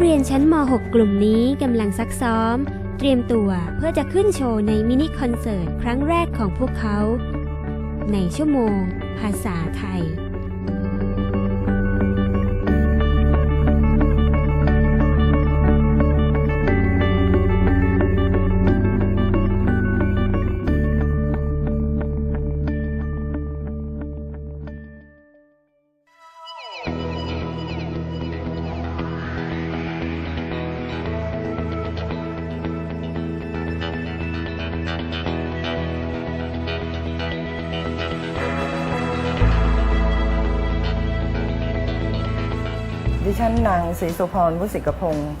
เรียนชั้นม 6 กลุ่มนี้กำลังซักซ้อม เตรียมตัวเพื่อจะขึ้นโชว์ในมินิคอนเสิร์ตครั้งแรกของพวกเขา ในชั่วโมง ภาษาไทย ฉันนางศรีสุพรวุฒิกพงศ์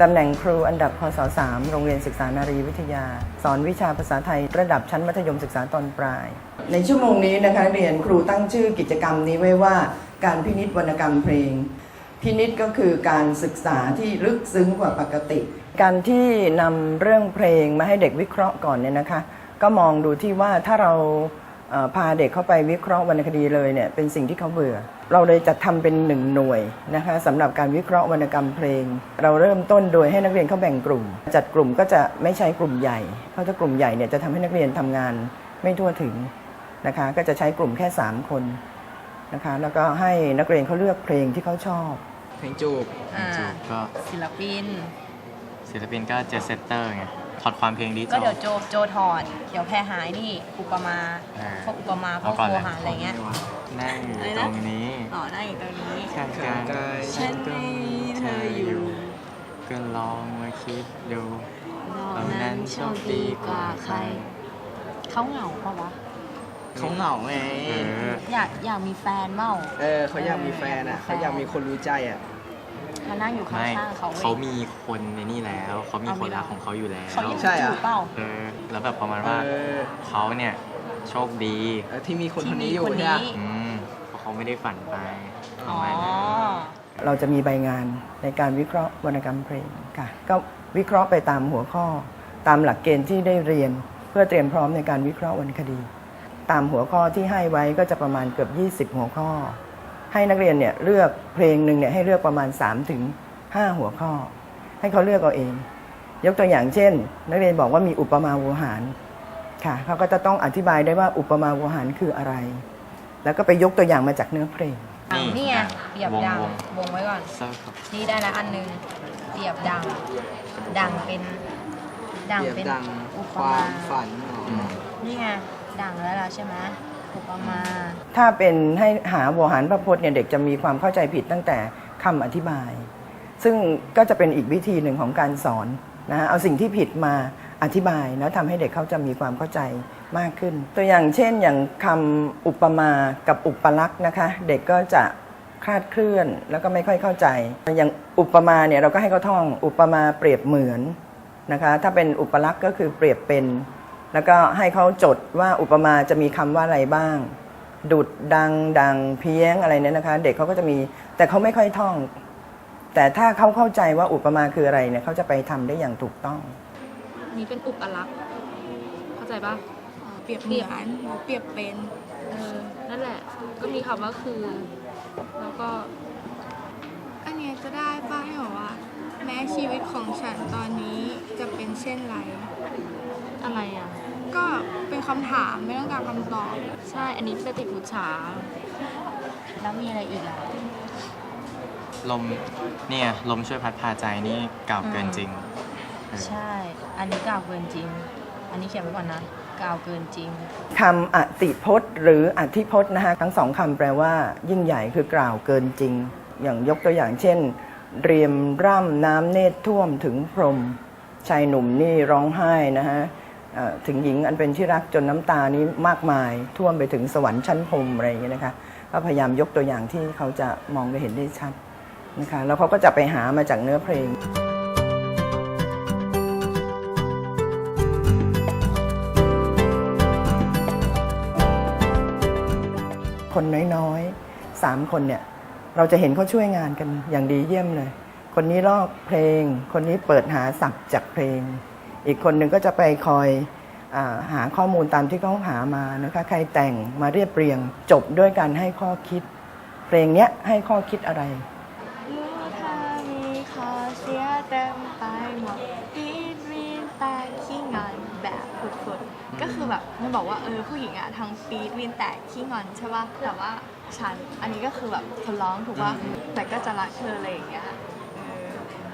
ตำแหน่งครูอันดับพศ3โรงเรียนศึกษานารีวิทยา สอนวิชาภาษาไทย ระดับชั้นมัธยมศึกษาตอนปลาย ในชั่วโมงนี้นะคะเรียนครูตั้งชื่อกิจกรรมนี้ไว้ว่า การพินิจวรรณกรรมเพลง พินิจก็คือการศึกษาที่ลึกซึ้งกว่าปกติ การที่นำเรื่องเพลงมาให้เด็กวิเคราะห์ก่อนเนี่ยนะคะ ก็มองดูที่ว่าถ้าเราเอ่อ พาเด็กเข้าไปวิเคราะห์วรรณคดีเลยเนี่ยเป็นสิ่งที่เขาเบื่อ เราเลยจัดทำเป็นหนึ่งหน่วยนะคะสำหรับการวิเคราะห์วรรณกรรมเพลง เราเริ่มต้นโดยให้นักเรียนเขาแบ่งกลุ่ม จัดกลุ่มก็จะไม่ใช้กลุ่มใหญ่เพราะถ้ากลุ่มใหญ่เนี่ยจะทำให้นักเรียนทำงานไม่ทั่วถึงนะคะก็จะใช้กลุ่มแค่ 3 คนนะคะแล้วก็ให้นักเรียนเขาเลือกเพลงที่เขาชอบเพลงจูบอ่าจูบก็ศิลปิน ศิลปินก็เจสเซตเตอร์ไง ถอดความเพลงดีก็เดี๋ยวโจโจถอด เดี๋ยวแพรหายนี่อุปมาอ่า พวกอุปมาพวเอากก่อนโคเลยหารอะไรเงี้ย นั่งอยู่อะไรตนะ รงนี้อ๋อนั่งอยู่ตรงนี้ ข้างข้างๆกายฉันไม่มีเธออยู่ ก็ลองมาคิดดูเรานั้นโชคดีกว่าใคร เขาเหงาปะวะ เขาเหงาไง เออ อยากอยากมีแฟนเมาเออเขาอยากมีแฟนอะเขาอยากมีคนรู้ใจอะ มานั่งอยู่ข้ไม่างๆเขาเว้ยเขามีคนในนี่แล้ว เขามีเอาคมีนเหรอรักของเขาอยู่แล้ว เขายังใช่เหรอจูบเปล่า เออ แล้วแบบประมาณเอว่าอเขาเนี่ยโชคดี เออที่มีคนคนที่มีนี้อยู่คนใช่ไหมนี้อืมเพราะเขาไม่ได้ฝันไปปอ๋ระอมาณนั้นเราจะมีใบงานในการวิเคราะห์วรรณกรรมเพลงค่ะ ก็วิเคราะห์ไปตามหัวข้อ ตามหลักเกณฑ์ที่ได้เรียน เพื่อเตรียมพร้อมในการวิเคราะห์วรรณคดี ตามหัวข้อที่ให้ไว้ก็จะประมาณเกือบ 20 หัวข้อ ให้นักเรียนเนี่ยเลือกเพลงหนึ่งเนี่ยให้เลือกประมาณ3ถึง5หัวข้อ ให้เขาเลือกเอาเอง ยกตัวอย่างเช่น นักเรียนบอกว่ามีอุปมาโวหารค่ะเขาก็จะต้องอธิบายได้ว่าอุปมาโวหารคืออะไร แล้วก็ไปยกตัวอย่างมาจากเนื้อเพลงอะนี่ไงเปรียบดังวงวงไว้ก่อนเซิร์ฟครับนี่ได้ละอันหนึงเปรียบดัง ดังเป็น ดังเปรียบเป็นดังอุปความามฝันอ๋ออืมนี่ไงดังแล้วล่ะใช่ไหม อุปมา ถ้าเป็นให้หาโวหารพระพจน์เนี่ยเด็กจะมีความเข้าใจผิดตั้งแต่คำอธิบาย ซึ่งก็จะเป็นอีกวิธีหนึ่งของการสอนนะฮะเอาสิ่งที่ผิดมาอธิบายแล้วทำให้เด็กเขาจะมีความเข้าใจมากขึ้น ตัวอย่างเช่นอย่างคำอุปมากับอุปลักษณ์นะคะ เด็กก็จะคลาดเคลื่อนแล้วก็ไม่ค่อยเข้าใจ อย่างอุปมาเนี่ยเราก็ให้เขาท่องอุปมาเปรียบเหมือนนะคะ ถ้าเป็นอุปลักษณ์ก็คือเปรียบเป็น แล้วก็ให้เขาจดว่าอุปมาจะมีคำว่าอะไรบ้าง ดุดดังดังเพี้ยงอะไรเนี่ยนะคะ เด็กเขาก็จะมี แต่เขาไม่ค่อยท่อง แต่ถ้าเขาเข้าใจว่าอุปมาคืออะไรเนี่ยเขาจะไปทำได้อย่างถูกต้อง นี่เป็นอุปลักษณ์เข้าใจปะเปรียบเหมือนหรือเปรียบเป็นเออนั่นแหละ ก็มีคำว่าคือ แล้วก็อันเนี้ยจะได้ป้าให้บอกว่า แม้ชีวิตของฉันตอนนี้จะเป็นเช่นไร อะไรอะ ก็เป็นคำถามไม่ต้องการคำตอบ ใช่ อันนี้สติปุจฉาแล้วมีอะไรอีกอะ ลมเนี่ยลมช่วยพัดพาใจนี่กล่าวเกินจริงเออ ใช่ อันนี้กล่าวเกินจริง อันนี้เขียนไว้ก่อนนะกล่าวเกินจริง คำอติพจน์หรืออธิพจน์นะคะทั้งสองคำแปลว่า ยิ่งใหญ่คือกล่าวเกินจริง อย่างยกตัวอย่างเช่น เรียมร่ำน้ำเนตรท่วมถึงพรหมชายหนุ่มนี่ร้องไห้นะฮะเอ่อ ถึงหญิงอันเป็นที่รักจนน้ำตานี้มากมาย ท่วมไปถึงสวรรค์ชั้นพรมอะไรอย่างเงี้ยนะคะก็พยายามยกตัวอย่างที่เขาจะมองได้เห็นได้ชัดนะคะแล้วเขาก็จะไปหามาจากเนื้อเพลงคนน้อยๆสามคนเนี่ยเราจะเห็นเขาช่วยงานกันอย่างดีเยี่ยมเลย คนนี้ลอกเพลง คนนี้เปิดหาศัพท์จากเพลง อีกคนหนึ่งก็จะไปคอยอาหาข้อมูลตามที่เขาหามานะคะใครแต่งมาเรียบเรียงจบด้วยการให้ข้อคิด เพลงเนี้ยให้ข้อคิดอะไรรู้ถ้ามีข้อเสียเต็มไปหมดปีดวีนแตกขี้งอนแบบสุดๆก็คือแบบมันบอกว่าเออผู้หญิงอะทั้งปีดวีนแตกขี้งอนใช่ป่ะแต่ว่าฉันอันนี้ก็คือแบบคนร้องถูกป่ะแต่ก็จะรักเธออะไรอย่างเงี้ยเออ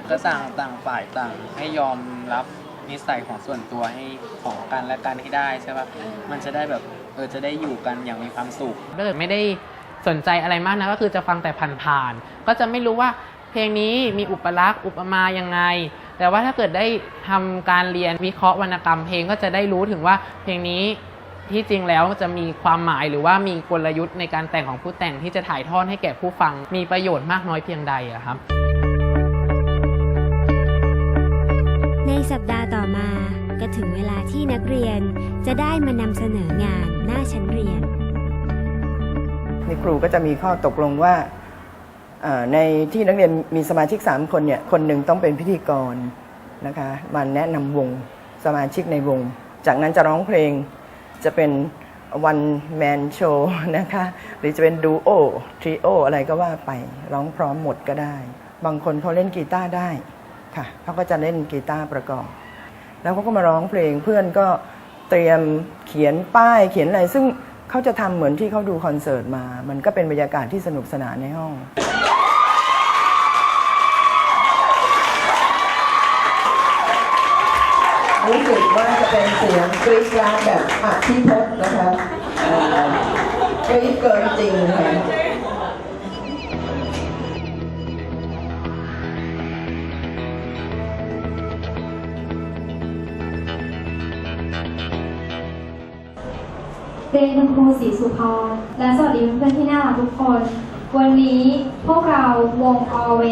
ก็ต่างต่างฝ่ายต่างให้ยอมรับ นิสัยของส่วนตัวให้ของกันและกันให้ได้ใช่ปะมันจะได้แบบเออจะได้อยู่กันอย่างมีความสุขถ้าเกิดไม่ได้สนใจอะไรมากนะก็คือจะฟังแต่ผ่านๆก็จะไม่รู้ว่าเพลงนี้มีอุปลักษณ์อุปมายังไง แต่ว่าถ้าเกิดได้ทำการเรียนวิเคราะห์วรรณกรรม เพลงก็จะได้รู้ถึงว่าเพลงนี้ที่จริงแล้วจะมีความหมายหรือว่ามีกลยุทธ์ในการแต่งของผู้แต่งที่จะถ่ายทอดให้แก่ผู้ฟังมีประโยชน์มากน้อยเพียงใดอะครับ็ถึงเวลาที่นักเรียนจะได้มานำเสนองานหน้าชั้นเรียนนี่ครูก็จะมีข้อตกลงว่าในที่นักเรียนมีสมาชิก 3 คนเนี่ยคนหนึ่งต้องเป็นพิธีกรนะคะมาแนะนำวงสมาชิกในวง จากนั้นจะร้องเพลงจะเป็นวันแมนโชว์นะคะหรือจะเป็นดูโอทริโออะไรก็ว่าไปร้องพร้อมหมดก็ได้ บางคนเขาเล่นกีตาร์ได้ค่ะเขาก็จะเล่นกีตาร์ประกอบ แล้วเขาก็มาร้องเพลงเพื่อนก็เตรียมเขียนป้ายเขียนอะไร ซึ่งเขาจะทำเหมือนที่เขาดูคอนเสิร์ตมา มันก็เป็นบรรยากาศที่สนุกสนานในห้อง รู้สึกว่าจะเป็นเสียงกรี๊ดกราดแบบอธิพจน์นะคะกรี๊ดเกินจริงค่ะ เรียนคุณครูศรีสุพรและสวัสดีเพื่อนๆที่น่ารักทุกคน วันนี้พวกเราวงออเว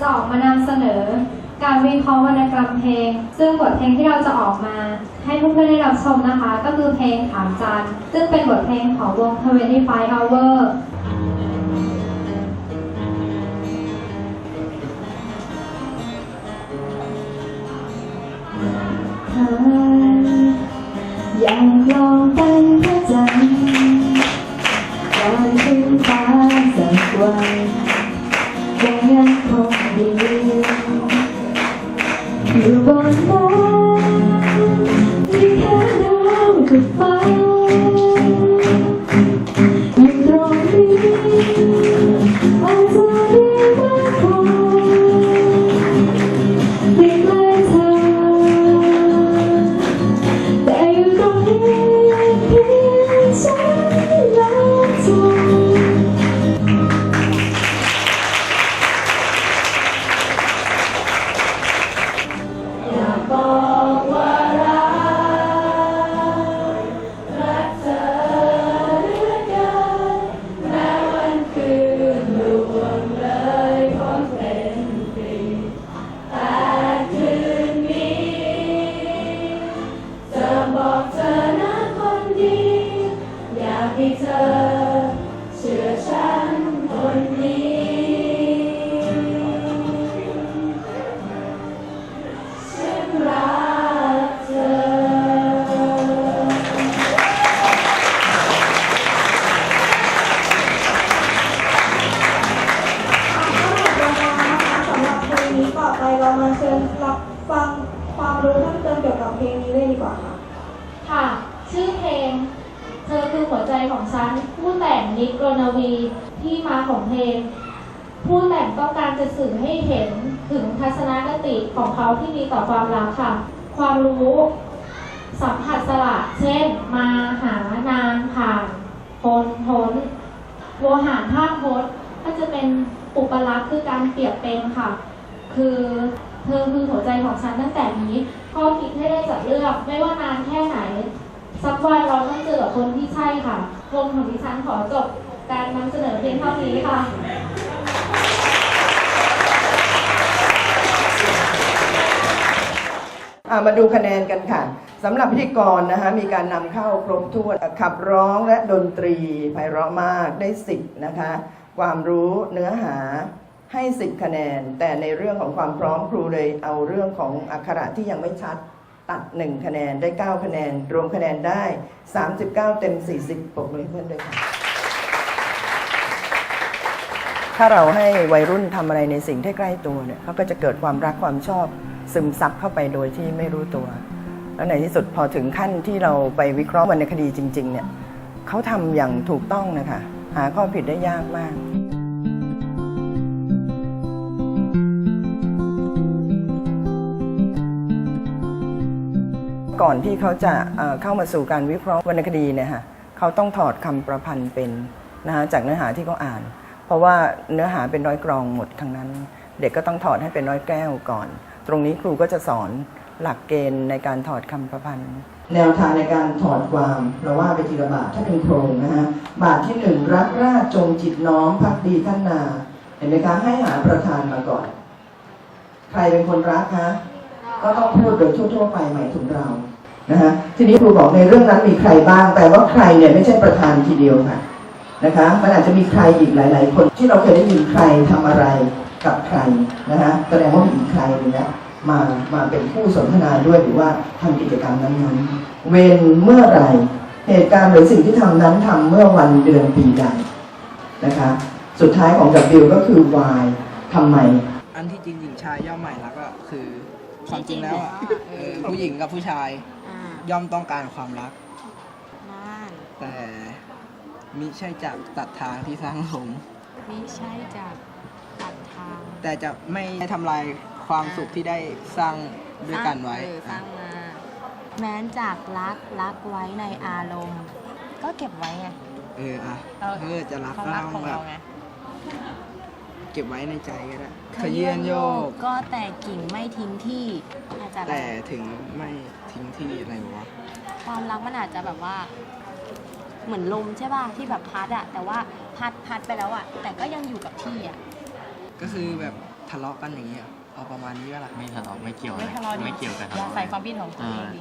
จะออกมานำเสนอ การวิเคราะห์วรรณกรรมเพลง ซึ่งบทเพลงที่เราจะออกมา ให้เพื่อนๆได้รับชมนะคะ ก็คือเพลงถามจันซึ่งเป็นบทเพลงของวง 25 Hour เพลง ผู้แต่งต้องการจะสื่อให้เห็นถึงทัศนคติของเขาที่มีต่อความรักค่ะ ความรู้สัมผัสสละเช่น มาหานานผ่านพนพ้นโวหารภาคพจน์ก็จะเป็นอุปลักษณ์คือการเปรียบเป็นค่ะ คือเธอคือหัวใจของฉันตั้งแต่นี้ข้อคิดให้ได้จัดเลือกไม่ว่านานแค่ไหน สักวันเราต้องเจอคนที่ใช่ค่ะวงของดิฉันขอจบ การนำเสนอเพียงเท่านี้ค่ะมาดูคะแนนกันค่ะสำหรับพิธีกรนะคะมีการนำเข้าครบถ้วนขับร้องและดนตรีไพเราะมากได้สิบนะคะ ความรู้เนื้อหาให้สิบคะแนน แต่ในเรื่องของความพร้อมครูเลยเอาเรื่องของอักขระที่ยังไม่ชัดตัดหนึ่งคะแนนได้ 9 คะแนน รวมคะแนนได้ 39 เต็ม 40ปรบมือเพื่อนด้วยค่ะ ถ้าเราให้วัยรุ่นทำอะไรในสิ่งที่ใกล้ตัวเนี่ยเขาก็จะเกิดความรักความชอบซึมซับเข้าไปโดยที่ไม่รู้ตัว แล้วในที่สุดพอถึงขั้นที่เราไปวิเคราะห์วรรณคดีจริง ๆ เนี่ยเขาทำอย่างถูกต้องนะคะ หาข้อผิดได้ยากมากก่อนที่เขาจะเข้ามาสู่การวิเคราะห์วรรณคดีเนี่ยค่ะเขาต้องถอดคำประพันธ์เป็นนะคะจากเนื้อหาที่เขาอ่าน เพราะว่าเนื้อหาเป็นร้อยกรองหมดทั้งนั้น เด็กก็ต้องถอดให้เป็นร้อยแก้วก่อน ตรงนี้ครูก็จะสอนหลักเกณฑ์ในการถอดคำประพันธ์ แนวทางในการถอดความเราว่าไปทีละบาทถ้าเป็นโครงนะฮะบาทที่หนึ่งรักราชจงจิตน้อมพักดีท่านนา เห็นไหมคะให้หาประธานมาก่อน ใครเป็นคนรักคะก็ต้องพูดโดยทั่วๆไปหมายถึงเรานะฮะทีนี้ครูบอกในเรื่องนั้นมีใครบ้าง แต่ว่าใครเนี่ยไม่ใช่ประธานทีเดียวค่ะ นะคะ มันอาจจะมีใครอีกหลาย ๆ คนที่เราเคยได้ยินใครทำอะไรกับใครนะคะแสดงว่ามีอีกใครหนึงนะมามาเป็นผู้สนทนาด้วยหรือว่าทำกิจกรรมนั้นๆ เวนเมื่อไหรเหตุการณ์หรือสิ่งที่ทำนั้นทำเมื่อวันเดือนปีใดนะคะ สุดท้ายของ W ก็คือ why ทำไม อันที่จริงหญิงชายย่อมหมายรักก็คือความจริงแล้วอะเออผู้หญิงกับผู้ชายอ่าย่อมต้องการความรักนั่นแต่ มิใช่จากตัดทางที่สร้างสมไม่ใช่จากตัดทางแต่จะไม่ทำลายความสุขที่ได้สร้างด้วยกันไว้เออสร้างมา แม้นจากรักรักไว้ในอารมณ์ ก็เก็บไว้ไงเอออะเราเออจะรักความก็รักต้ของแบเราบไงเก็บไว้ในใจก็ได้ขยื่นโยก ก็แต่กิ่งไม่ทิ้งที่อาจจะแต่ถึงไม่ทิ้งที่อะไรวะ ความรักมันอาจจะแบบว่า เหมือนลมใช่ป่ะที่แบบพัดอะแต่ว่าพัดพัดไปแล้วอะแต่ก็ยังอยู่กับที่อะก็คือแบบทะเลาะกันอย่างเงี้ยเอาประมาณนี้ก็ละไม่ทะเลาะไม่เกี่ยวไม่ทะเลาะดิไม่เกี่ยวกันอย่าใส่ความคิดของตัวเองดิ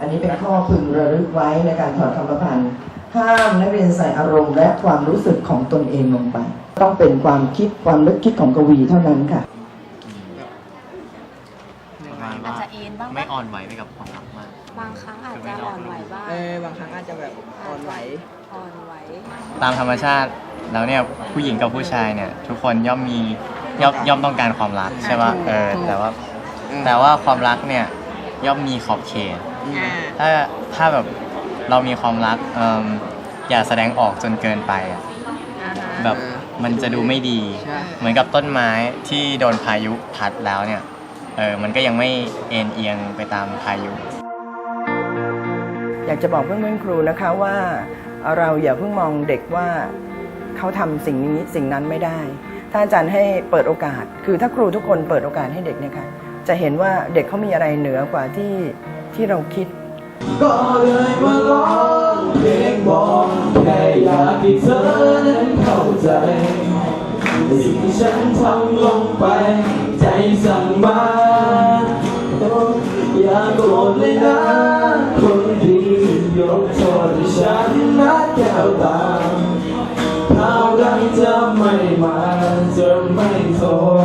อันนี้เป็นข้อพึงระลึกไว้ในการถอดคำประพันธ์ห้ามนักเรียนใส่อารมณ์และความรู้สึกของตนเองลงไป ต้องเป็นความคิดความนึกคิดของกวีเท่านั้นค่ะ ประมาณอาจว่าจะเอ็นบ้างปะไม่อ่อนไหวไปกับความรักมาก บางครั้ง อาจจะอ่อนไหวบ้างเออบางครั้งอาจจะแบบอ่อนไหวอ่อนไหวตามธรรมชาติแล้วเนี่ยผู้หญิงกับผู้ชายเนี่ย ทุกคนย่อมมีย่อมย่อมต้องการความรักใช่ป่ะเออแต่ว่าอืมแต่ว่าความรักเนี่ยย่อมมีขอบเขตอ่าถ้าถ้าแบบเรามีความรักเอิ่มอย่าแสดงออกจนเกินไปอะอ่าฮะแบบมันจะดูไม่ดีใช่เหมือนกับต้นไม้ที่โดนพายุพัดแล้วเนี่ยเออมันก็ยังไม่เอ็นเอียงไปตามพายุอยากจะบอกเพื่อนๆครูนะคะว่าเราอย่าเพิ่งมองเด็กว่าเขาทำสิ่งนี้สิ่งนั้นไม่ได้ ถ้าอาจารย์ให้เปิดโอกาส คือถ้าครูทุกคนเปิดโอกาสให้เด็กเนี่ยค่ะจะเห็นว่าเด็กเขามีอะไรเหนือกว่าที่ที่เราคิด ก็เลยมาร้องเพลงบอกแค่อยากให้เธอนั้นเข้าใจ สิ่งที่ฉันทำลงไป ใจสั่งมาโอ้อย่าโกรธเลยนะคนดี ยกโทษให้ฉันนะแก้วตาเท่าไรจะไม่มาจะไม่ทน